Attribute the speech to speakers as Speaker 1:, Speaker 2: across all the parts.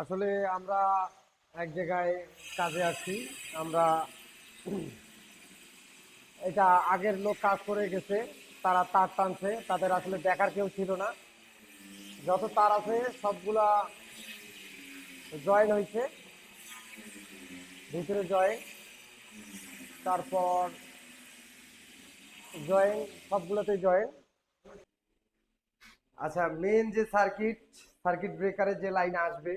Speaker 1: আসলে আমরা এক জায়গায় কাজে আছি। আমরা এটা আগের লোক কাজ করে গেছে, তারা তার টানছে, তাদের আসলে দেখার কেউ ছিল না। যত তার আছে, সবগুলা জয়েন হয়েছে। ভিতরে জয়েন, তারপর জয়েন সবগুলোতে জয়েন। আচ্ছা মেন যে সার্কিট সার্কিট ব্রেকারের যে লাইন আসবে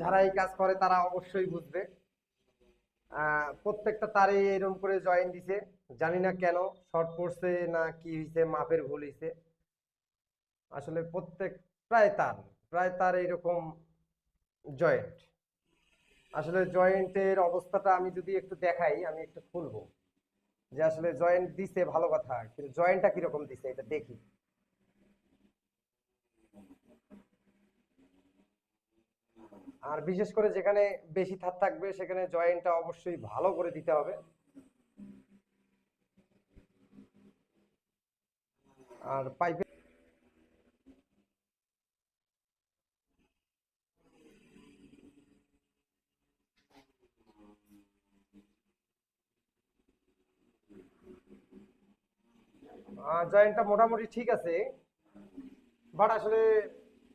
Speaker 1: যারা এই কাজ করে তারা অবশ্যই বুঝবে। প্রত্যেকটা তারে এরকম করে জয়েন দিছে। জানি না কেন শর্ট পড়ছে না কি হয়েছে মাপের ভুল হয়েছে আসলে প্রত্যেক, প্রায় তার প্রায় তার এরকম জয়েন্ট আসলে জয়েন্টের অবস্থাটা আমি যদি একটু দেখাই, আমি একটু খুলবো। যে আসলে জয়েন্ট দিছে ভালো কথা, কিন্তু জয়েন্টটা কীরকম দিছে, এটা দেখি। আর বিশেষ করে যেখানে বেশি থার থাকবে, সেখানে জয়েন্টটা অবশ্যই ভালো করে দিতে হবে। আর পাইপে জয়েন্টটা মোটামুটি ঠিক আছে বাট আসলে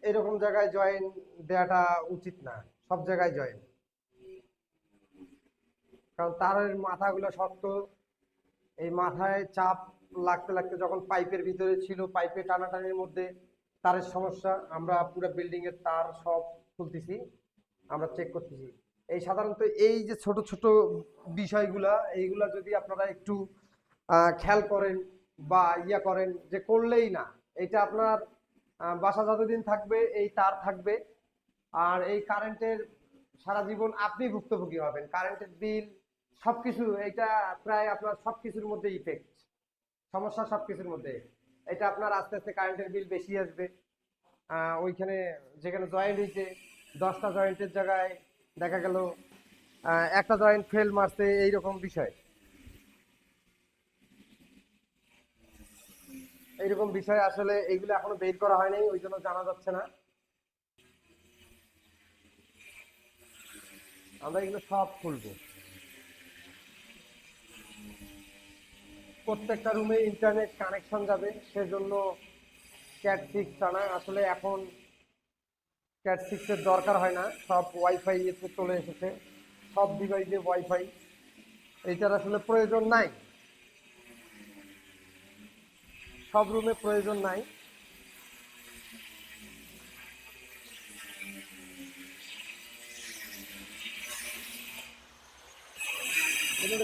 Speaker 1: এরকম জায়গায় জয়েন দেওয়াটা উচিত না। সব জায়গায় জয়েন কারণ তারের মাথাগুলো শক্ত। এই মাথায় চাপ লাগতে লাগতে যখন পাইপের ভিতরে ছিল, পাইপে টানাটানির মধ্যে তারের সমস্যা, আমরা পুরো বিল্ডিং এর তার সব খুলতেছি, আমরা চেক করতেছি। এই সাধারণত এই যে ছোট ছোট বিষয়গুলা, এইগুলা যদি আপনারা একটু খেয়াল করেন বা ইয়া করেন যে করলেই না, এটা আপনার বাসা যতদিন থাকবে, এই তার থাকবে। আর এই কারেন্টের সারা জীবন আপনি ভুক্তভোগী হবেন। কারেন্টের বিল সবকিছু এটা প্রায় আপনার সবকিছুর মধ্যে ইফেক্ট সমস্যা সবকিছুর মধ্যে। এটা আপনার আস্তে আস্তে কারেন্টের বিল বেশি আসবে। ওইখানে যেখানে জয়েন্ট হয়েছে দশটা জয়েন্টের জায়গায় দেখা গেল একটা জয়েন্ট ফেল মারছে, এইরকম বিষয়। এইরকম বিষয় আসলে এইগুলো এখনও বের করা হয়নি, ওই জন্য জানা যাচ্ছে না। আমরা এগুলো সব খুলবো। প্রত্যেকটা রুমে ইন্টারনেট কানেকশন যাবে, সেজন্য ক্যাট সিক্স আনা। আসলে এখন ক্যাট সিক্সের দরকার হয় না, সব ওয়াইফাই এতে চলে এসেছে, সব ডিভাইসে ওয়াইফাই এইটার আসলে প্রয়োজন নাই। সব রুমে প্রয়োজন নাই।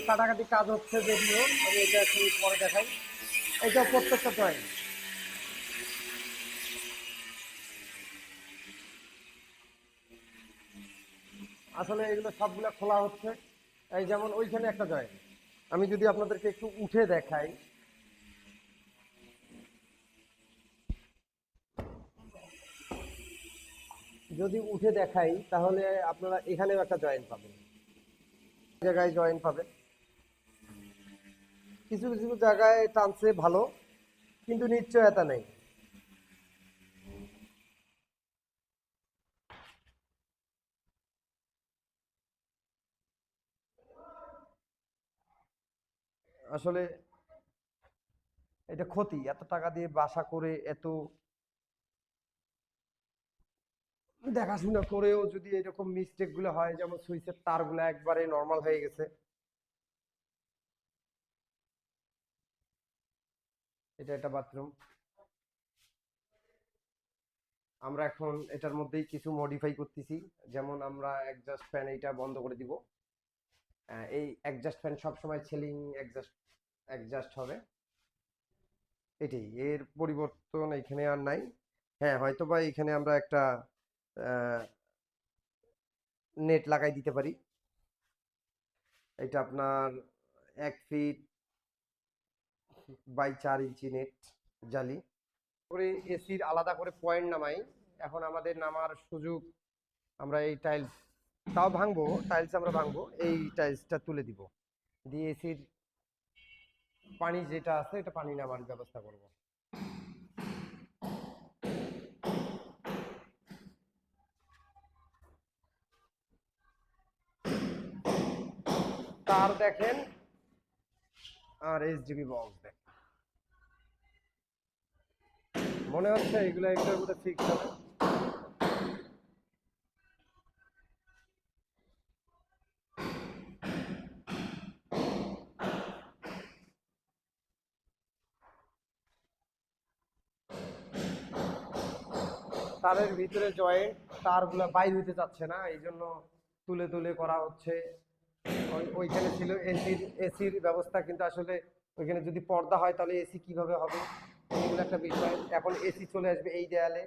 Speaker 1: কাটাকাটি কাজ হচ্ছে যদিও আমি এটা একটু পরে দেখাই। এটা প্রত্যেকটা পয়েন্ট আসলে এগুলো সবগুলো খোলা হচ্ছে। এই যেমন ওইখানে একটা জয়েন্ট আমি যদি আপনাদেরকে একটু উঠে দেখাই যদি উঠে দেখাই, তাহলে আপনারা এখানেও একটা জয়েন্ট পাবেন। জায়গায় জয়েন্ট পাবেন। কিছু কিছু জায়গায় টানছে ভালো, কিন্তু নিশ্চয়তা নেই। আসলে এটা ক্ষতি, এত টাকা দিয়ে বাসা করে, এত দেখাশোনা করেও যদি এরকম মিস্টেকগুলো হয়, যেমন সুইচের তারগুলো একবারে নর্মাল হয়ে গেছে। এটা একটা বাথরুম আমরা এখন এটার মধ্যেই কিছু মডিফাই করতেছি। যেমন আমরা একজাস্ট ফ্যান এইটা বন্ধ করে দিব। এই একজাস্ট ফ্যান সবসময় ছেলিং একজাস্ট অ্যাডজাস্ট হবে। এটাই, এর পরিবর্তন এখানে আর নাই। হ্যাঁ হয়তো বা এখানে আমরা একটা নেট লাগাই দিতে পারি। এটা আপনার এক ফিট বাই চার ইঞ্চি নেট জালি। করে এসির আলাদা করে পয়েন্ট নামাই। এখন আমাদের নামার সুযোগ আমরা এই টাইলস তাও ভাঙবো টাইলস আমরা ভাঙবো, এই টাইলসটা তুলে দিব। দিয়ে এসির পানি যেটা আছে, এটা পানি নামার ব্যবস্থা করব। তার দেখেন? আর এইচডিবি বক্স দেখেন। মনে হচ্ছে এগুলো এগুলোর মধ্যে ফিক্স হবে। তারের ভিতরে জয়েন্ট তারগুলো বাইর হইতে চাচ্ছে না এই জন্য তুলে তুলে করা হচ্ছে। ওইখানে ছিল এসির এসির ব্যবস্থা, কিন্তু আসলে ওইখানে যদি পর্দা হয়, তাহলে এসি কীভাবে হবে? এগুলো একটা বিষয়। এখন এসি চলে আসবে এই দেয়ালে।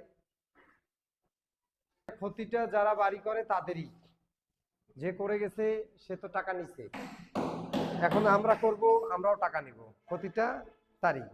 Speaker 1: ক্ষতিটা যারা বাড়ি করে, তাদেরই। যে করে গেছে, সে তো টাকা নিছে। এখন আমরা করব, আমরাও টাকা নিব। ক্ষতিটা তারই।